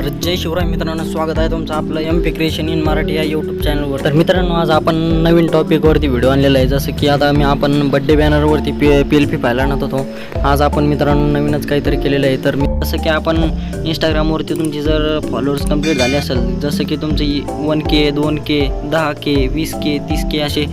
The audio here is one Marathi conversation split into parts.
तर जय शिवराय मित्रांनो स्वागत आहे तुमचं आपलं M P creation in Marathi या यूट्यूब चॅनलवर तर मित्रांनो आज आपण नवीन टॉपिकवरती व्हिडिओ आणलेला आहे. जसं की आता मी आपण बड्डे बॅनरवरती पी पी एल पी पाहायला आणत होतो. आज आपण मित्रांनो नवीनच काहीतरी केलेलं आहे. तर मी जसं की आपण इंस्टाग्रामवरती तुमची जर फॉलोअर्स कंप्लीट झाले असेल जसं की तुमचे वन के दोन के दहा के वीस के तीस के असे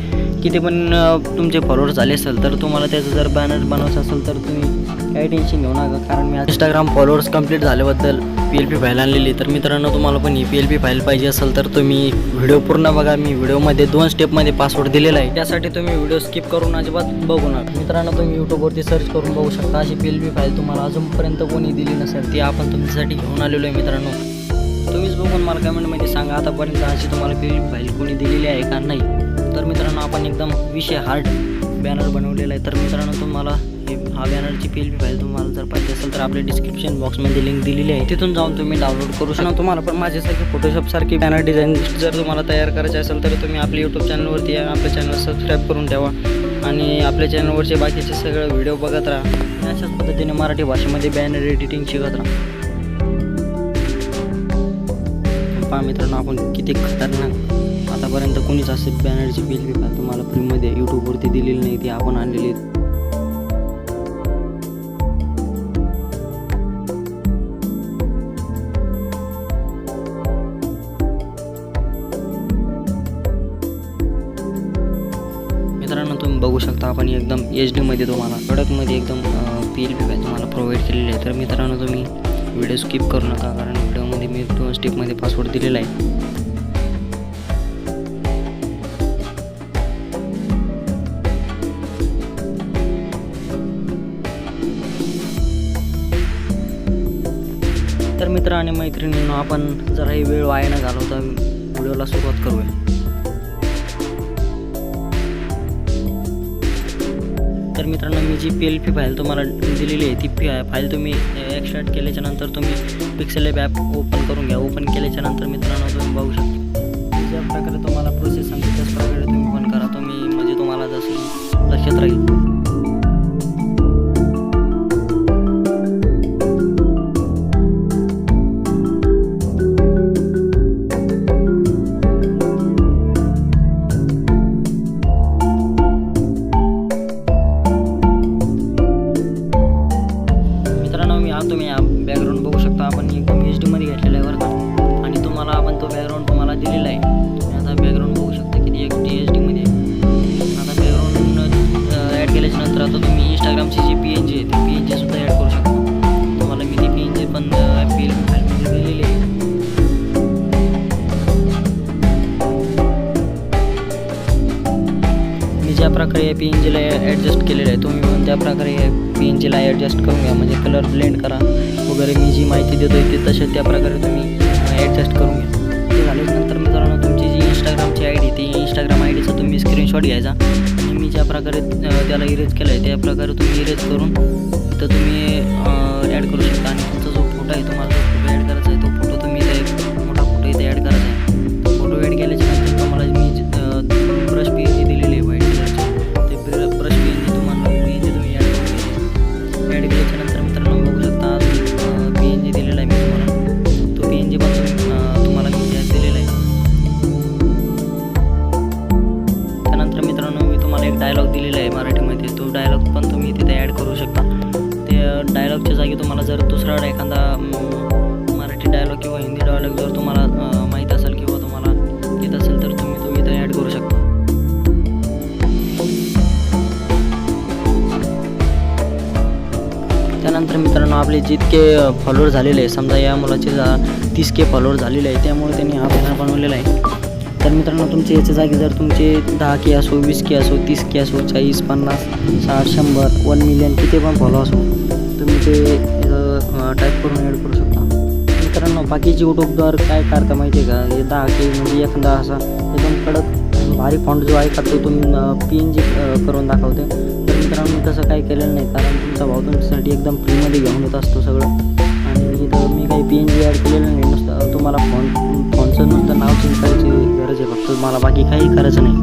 किती पण तुमचे फॉलोअर्स झाले असेल तर तुम्हाला त्याचं जर बॅनर बनवायचं असेल तर तुम्ही काही टेन्शन घेऊ नका कारण मी इंस्टाग्राम फॉलोअर्स कंप्लीट झाल्याबद्दल पी एल पी फाईल आणलेली तर मित्रांनो तुम्हाला पण ही पी एल पी फाईल पाहिजे असेल तर तुम्ही व्हिडिओ पूर्ण बघा. मी व्हिडिओमध्ये दोन स्टेपमध्ये पासवर्ड दिलेला आहे. त्यासाठी तुम्ही व्हिडिओ स्किप करून अजिबात बघू नका. मित्रांनो तुम्ही यूट्यूबवरती सर्च करून बघू शकता. अशी पी एल पी फाईल तुम्हाला अजूनपर्यंत कोणी दिली नसेल ती आपण तुमच्यासाठी घेऊन आलेलो आहे मित्रांनो. तुम्हीच बघून मला कमेंटमध्ये सांगा आतापर्यंत अशी तुम्हाला पी एल पी फाईल कोणी दिलेली आहे का नाही. तर मित्रांनो आपण एकदम विषय हार्ड बॅनर बनवलेला आहे. तर मित्रांनो तुम्हाला हा बॅनरची पी एल पी फाईल तुम्हाला जर पाहिजे असेल तर आपल्या डिस्क्रिप्शन बॉक्समध्ये लिंक दिलेली आहे. तिथून जाऊन तुम्ही डाउनलोड करू शकता. तुम्हाला पण माझ्यासारखी फोटोशॉपसारखी बॅनर डिझाईन जर तुम्हाला तयार करायचे असेल तर तुम्ही आपल्या यूट्यूब चॅनलवरती या आपल्या चॅनल सबस्क्राईब करून ठेवा. आणि आपल्या चॅनलवरचे बाकीचे सगळे व्हिडिओ बघत राहा. अशाच पद्धतीने मराठी भाषेमध्ये बॅनर एडिटिंग शिकत राहा. पहा मित्रांनो आपण किती खतरनाक. आतापर्यंत कोणीच असे बॅनरची बिल बी तुम्हाला फ्रीमध्ये यूट्यूबवरती दिलेली नाही. ती आपण आणलेली बघू शकता आपण एकदम एच डीमध्ये तुम्हाला कडकमध्ये एकदम पी एल पी बॅच तुम्हाला प्रोव्हाइड केलेली आहे. तर मित्रांनो तुम्ही व्हिडिओ स्किप करू नका कारण व्हिडिओमध्ये मी दोन स्टेपमध्ये पासवर्ड दिलेला आहे. तर मित्र आणि मैत्रिणींनो आपण जरा ही वेळ वाया न घालवता व्हिडिओला सुरुवात करूया. मित्रांनो मी जी पी एल पी फाईल तुम्हाला दिलेली आहे ती पी फाईल तुम्ही एक्स्ट्रॅक्ट केल्याच्यानंतर तुम्ही पिक्सेल ॲप ॲप ओपन करून घ्या. ओपन केल्याच्यानंतर मित्रांनो तुम्ही बघू शकता. ज्या प्रकारे तुम्हाला प्रोसेस सांगते त्याच प्रकारे तुम्ही पण करा. तुम्ही म्हणजे तुम्हाला जसं लक्षात राहील. दिलेला आहे. तुम्ही आता बॅकग्राऊंड बघू शकता की एक टी एच डीमध्ये आता बॅकग्राऊंड ॲड केल्याच्यानंतर आता तुम्ही इंस्टाग्रामची जी पी एन जी आहे ती पी एन जीसुद्धा ॲड करू शकता. तुम्हाला मी ती पी एन जी पण पी एल फाईलमध्ये दिलेली आहे. मी ज्या प्रकारे पी एन जीला ॲडजस्ट केलेलं आहे तुम्ही पण त्या प्रकारे पी एन जीला ॲडजस्ट करून घ्या. म्हणजे कलर ब्लेंड करा. वगैरे मी जी माहिती देतो आहे ते तसे त्या प्रकारे तुम्ही ॲडजस्ट करून घ्या. स्क्रीनशॉट घ्यायचा. आणि मी ज्या प्रकारे त्याला इरेज केला आहे त्या प्रकारे तुम्ही इरेज करून तर तुम्ही ॲड करू शकता. आणि तुमचा जो फोटो आहे तुम्हाला डायलॉग पण तुम्ही तिथे ॲड करू शकता. ते डायलॉगच्या जागी तुम्हाला जर दुसरा एखादा मराठी डायलॉग किंवा हिंदी डायलॉग जर तुम्हाला माहीत असेल किंवा तुम्हाला येत असेल तर तुम्ही तो इथे ॲड करू शकता. त्यानंतर मित्रांनो आपले जितके फॉलोअर झालेले आहे समजा या मुलाचे जा तीस के फॉलोअर झालेले आहे त्यामुळे त्यांनी हा बॅनर बनवलेला आहे. तर मित्रांनो तुमचे याच्या जागी जर तुमचे दहा के असो वीस के असो तीस के असो चाळीस पन्नास साठ शंभर वन मिलियन किती पण फॉलो असो तुम्ही ते टाईप करून ॲड करू शकता. मित्रांनो बाकीचे यूट्यूबवर काय करता माहिती आहे का? हे दहा के म्हणजे एखादा असा एकदम कडक भारी फॉन्ट जो आहे का तो तुम्ही पी एन जी करून दाखवते. तर मित्रांनो तसं काही केलेलं नाही कारण तुमचा भाऊ तुमच्यासाठी एकदम फ्रीमध्ये घेऊन येत असतो सगळं. आणि इथं मी काही पी एन जी ॲड केलेलं नाही नुसतं तुम्हाला फोन फोनचं तुम्हाला बाकी काही करायचं नाही.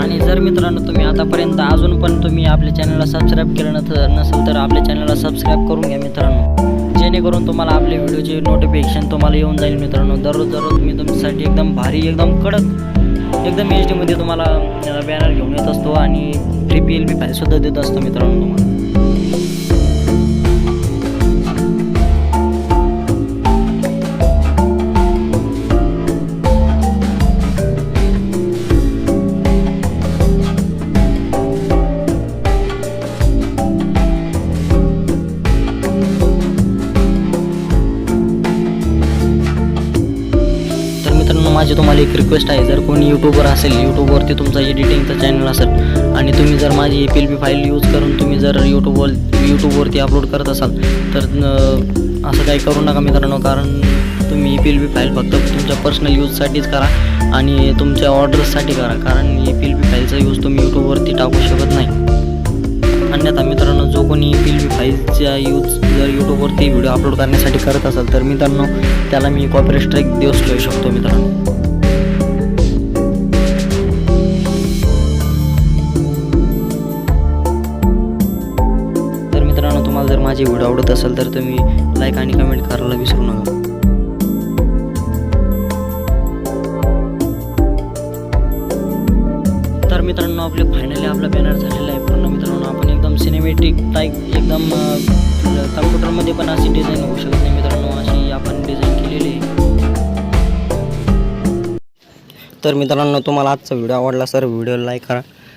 आणि जर मित्रांनो तुम्ही आतापर्यंत अजून पण तुम्ही आपल्या चॅनलला सबस्क्राईब केलं नस नसेल तर आपल्या चॅनलला सबस्क्राईब करून घ्या मित्रांनो. जेणेकरून तुम्हाला आपले व्हिडिओचे नोटिफिकेशन तुम्हाला येऊन जाईल मित्रांनो. दररोज दररोज मी तुमच्यासाठी एकदम भारी एकदम कडक एकदम एच डीमध्ये तुम्हाला बॅनर घेऊन येत असतो आणि फ्री पी एल बी फाईलसुद्धा देत असतो मित्रांनो तुम्हाला. माझी तुम्हाला एक रिक्वेस्ट आहे जर कोणी यूट्यूबर असेल यूट्यूबवरती तुमचा एडिटिंगचा चॅनल असेल आणि तुम्ही जर माझी A P L P file use करून तुम्ही जर यूट्यूबवर यूट्यूबवरती अपलोड करत असाल तर असं काही करू नका मित्रांनो कारण तुम्ही A P L P file फक्त तुमच्या पर्सनल यूजसाठीच करा आणि तुमच्या ऑर्डर्ससाठी करा कारण ए पी एल पी फाईलचा यूज तुम्ही यूट्यूबवरती टाकू शकत नाही. अन्यथा मित्रांनो जो कोणी पी एल पी फाईलचा यूज जर यूट्यूबवरती व्हिडिओ अपलोड करण्यासाठी करत असाल तर मित्रांनो त्याला मी कॉपरेट स्ट्राईक दिवस ठेवू शकतो मित्रांनो. माझे व्हिडिओ आवडत असेल तर तुम्ही लाईक आणि कमेंट करायला विसरू नका. तर मित्रांनो आपले फायनली आपला बॅनर झालेला आहे. पूर्ण मित्रांनो आपण एकदम सिनेमॅटिक टाईप एकदम कम्प्युटरमध्ये पण अशी डिझाईन होऊ शकत नाही मित्रांनो अशी आपण डिझाईन केलेली आहे. तर मित्रांनो तुम्हाला आजचा व्हिडिओ आवडला सर व्हिडिओ लाईक करा.